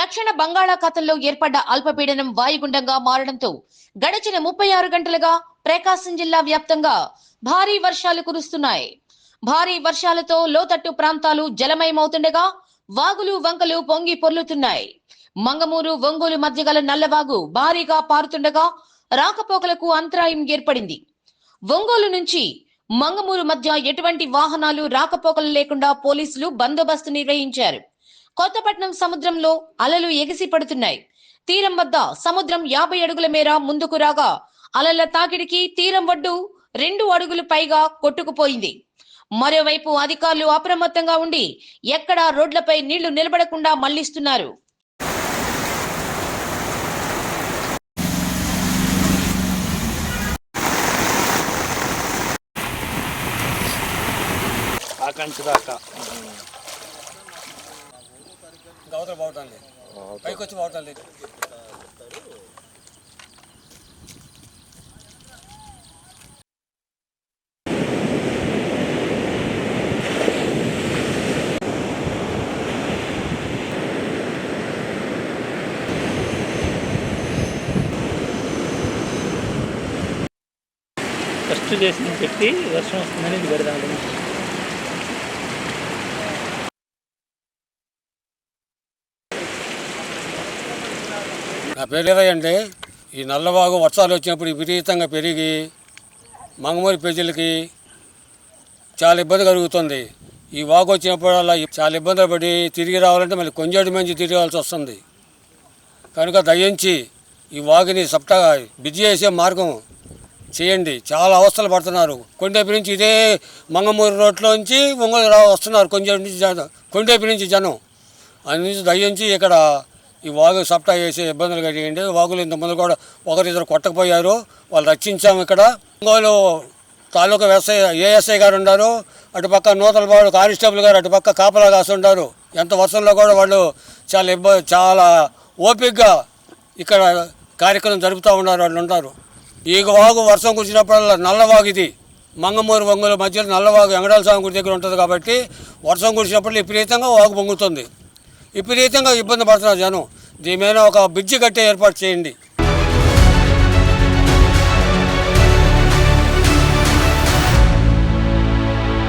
దక్షిణ బంగాళాఖాతంలో ఏర్పడ్డ అల్పపీడనం వాయుగుండంగా మారడంతో గడిచిన ముప్పై ఆరు గంటలుగా ప్రకాశం జిల్లా వ్యాప్తంగా భారీ వర్షాలు కురుస్తున్నాయి. భారీ వర్షాలతో లోతట్టు ప్రాంతాలు జలమయమవుతుండగా వాగులు వంకలు పొంగి పొర్లుతున్నాయి. మంగమూరు ఒంగోలు మధ్య గల నల్లవాగు భారీగా పారుతుండగా రాకపోకలకు అంతరాయం ఏర్పడింది. ఒంగోలు నుంచి మంగమూరు మధ్య ఎటువంటి వాహనాలు రాకపోకలు లేకుండా పోలీసులు బందోబస్తు నిర్వహించారు. కొత్తపట్నం సముద్రంలో అలలు ఎగిసి పడుతున్నాయి. తీరం వద్ద సముద్రం యాభై అడుగుల మేర ముందుకు రాగా అలల తాకిడికి తీరం ఒడ్డు రెండు అడుగులు పైగా కొట్టుకుపోయింది. మరోవైపు అధికారులు అప్రమత్తంగా ఉండి ఎక్కడా రోడ్లపై నీళ్ళు నిలబడకుండా మళ్ళిస్తున్నారు. ఆకాంక్ష దాకా. అవతల పోవటం లేదు పైకి వచ్చి పోవటం లేదు ఫస్ట్ చేసిన పెట్టి వర్షం వస్తుందని ఇది పెడదాం నా పేరు ఏదయ్య ఈ నల్లవాగు వర్షాలు వచ్చినప్పుడు విపరీతంగా పెరిగి మంగమూరి ప్రజలకి చాలా ఇబ్బంది కలుగుతుంది. ఈ వాగు వచ్చినప్పుడల్లా చాలా ఇబ్బందులు పడి తిరిగి రావాలంటే మళ్ళీ కొంచెం మంచి తిరగాల్సి వస్తుంది. కనుక దయించి ఈ వాగుని సప్టగా బిజీ చేసే మార్గం చేయండి. చాలా అవస్థలు పడుతున్నారు. కొండేపి నుంచి ఇదే మంగమూరి రోడ్లోంచి ఒంగోలు రా వస్తున్నారు కొంచెం నుంచి జనం. కొండేపి నుంచి జనం. అందు నుంచి దయించి ఇక్కడ ఈ వాగు సప్టా చేసే ఇబ్బందులు కలిగండి వాగులు ఇంతమంది కూడా ఒకరిద్దరు కొట్టకపోయారు. వాళ్ళు రక్షించాము ఇక్కడ. ఒంగోలు తాలూకా ఎస్ఐ ఏఎస్ఐ గారు ఉన్నారు. అటుపక్క నూతలపాడు కానిస్టేబుల్ గారు అటుపక్క కాపలా కాస్తుంటారు ఎంత వర్షంలో కూడా వాళ్ళు చాలా ఇబ్బంది చాలా ఓపికగా ఇక్కడ కార్యక్రమం జరుపుతూ ఉన్నారు. వాళ్ళు ఉంటారు ఈ వాగు వర్షం కురిసినప్పుడల్లా నల్లవాగు ఇది. మంగమూరు వంగుల మధ్యలో నల్లవాగు వెంకటాల స్వామి గుడి దగ్గర ఉంటుంది కాబట్టి వర్షం కురిసినప్పుడు విపరీతంగా వాగు పొంగుతుంది. విపరీతంగా ఇబ్బంది పడుతున్నారు జనం. దీని మీద ఒక బ్రిడ్జి కట్టే ఏర్పాటు చేయండి.